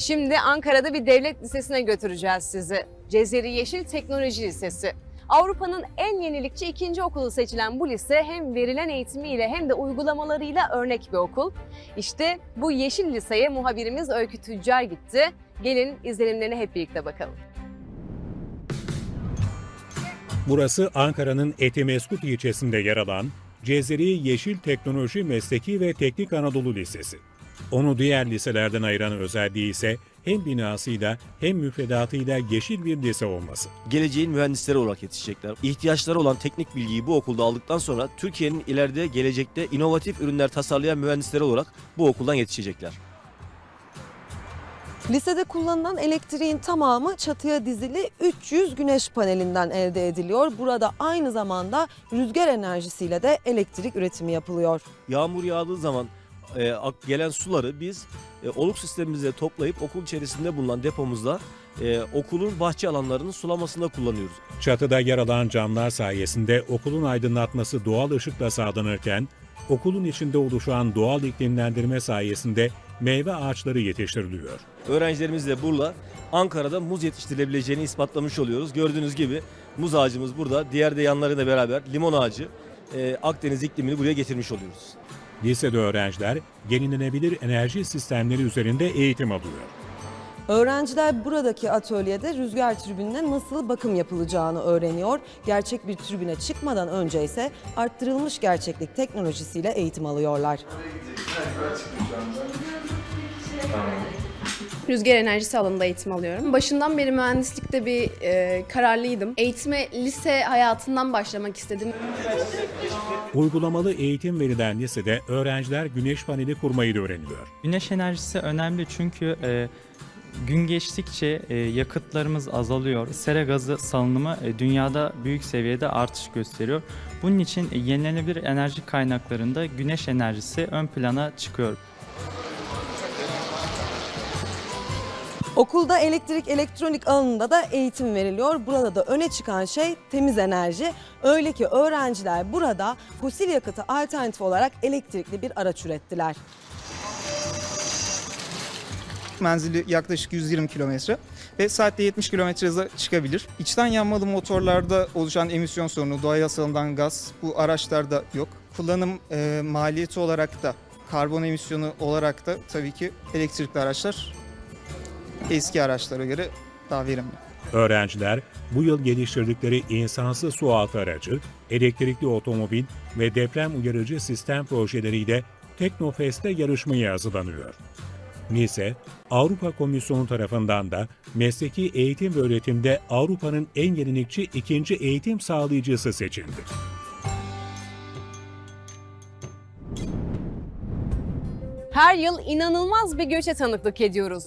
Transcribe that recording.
Şimdi Ankara'da bir devlet lisesine götüreceğiz sizi. Cezeri Yeşil Teknoloji Lisesi. Avrupa'nın en yenilikçi ikinci okulu seçilen bu lise hem verilen eğitimiyle hem de uygulamalarıyla örnek bir okul. İşte bu Yeşil Lise'ye muhabirimiz Öykü Tüccar gitti. Gelin izlenimlerine hep birlikte bakalım. Burası Ankara'nın Etimeskut ilçesinde yer alan Cezeri Yeşil Teknoloji Mesleki ve Teknik Anadolu Lisesi. Onu diğer liselerden ayıran özelliği ise hem binasıyla hem müfredatıyla yeşil bir lise olması. geleceğin mühendisleri olarak yetişecekler. İhtiyaçları olan teknik bilgiyi bu okulda aldıktan sonra Türkiye'nin ileride gelecekte inovatif ürünler tasarlayan mühendisleri olarak bu okuldan yetişecekler. Lisede kullanılan elektriğin tamamı çatıya dizili 300 güneş panelinden elde ediliyor. Burada aynı zamanda rüzgar enerjisiyle de elektrik üretimi yapılıyor. Yağmur yağdığı zaman e, gelen suları biz e, oluk sistemimizde toplayıp okul içerisinde bulunan depomuzda e, okulun bahçe alanlarının sulamasında kullanıyoruz. Çatıda yer alan camlar sayesinde okulun aydınlatması doğal ışıkla sağlanırken, okulun içinde oluşan doğal iklimlendirme sayesinde meyve ağaçları yetiştiriliyor. Öğrencilerimizle burada Ankara'da muz yetiştirilebileceğini ispatlamış oluyoruz. Gördüğünüz gibi muz ağacımız burada. Diğer de yanlarıyla beraber limon ağacı e, Akdeniz iklimini buraya getirmiş oluyoruz. Lisede öğrenciler yenilenebilir enerji sistemleri üzerinde eğitim alıyor. Öğrenciler buradaki atölyede rüzgar türbinine nasıl bakım yapılacağını öğreniyor. Gerçek bir türbine çıkmadan önce ise arttırılmış gerçeklik teknolojisiyle eğitim alıyorlar. Rüzgar enerjisi alanında eğitim alıyorum. Başından beri mühendislikte bir e, kararlıydım. Eğitime lise hayatından başlamak istedim. Uygulamalı eğitim verilen lisede öğrenciler güneş paneli kurmayı da öğreniyor. Güneş enerjisi önemli çünkü e, gün geçtikçe e, yakıtlarımız azalıyor. Sera gazı salınımı e, dünyada büyük seviyede artış gösteriyor. Bunun için e, yenilenebilir enerji kaynaklarında güneş enerjisi ön plana çıkıyor. Okulda elektrik elektronik alanında da eğitim veriliyor. Burada da öne çıkan şey temiz enerji. Öyle ki öğrenciler burada fosil yakıtı alternatif olarak elektrikli bir araç ürettiler. Menzili yaklaşık 120 kilometre ve saatte 70 kilometre hıza çıkabilir. İçten yanmalı motorlarda oluşan emisyon sorunu, doğaya salınan gaz bu araçlarda yok. Kullanım e, maliyeti olarak da karbon emisyonu olarak da tabii ki elektrikli araçlar eski araçlara göre daha verimli. Öğrenciler bu yıl geliştirdikleri insansız sualtı aracı, elektrikli otomobil ve deprem uyarıcı sistem projeleriyle Teknofest'te yarışmaya hazırlanıyor. Lise, Avrupa Komisyonu tarafından da mesleki eğitim ve öğretimde Avrupa'nın en yenilikçi ikinci eğitim sağlayıcısı seçildi. Her yıl inanılmaz bir göçe tanıklık ediyoruz.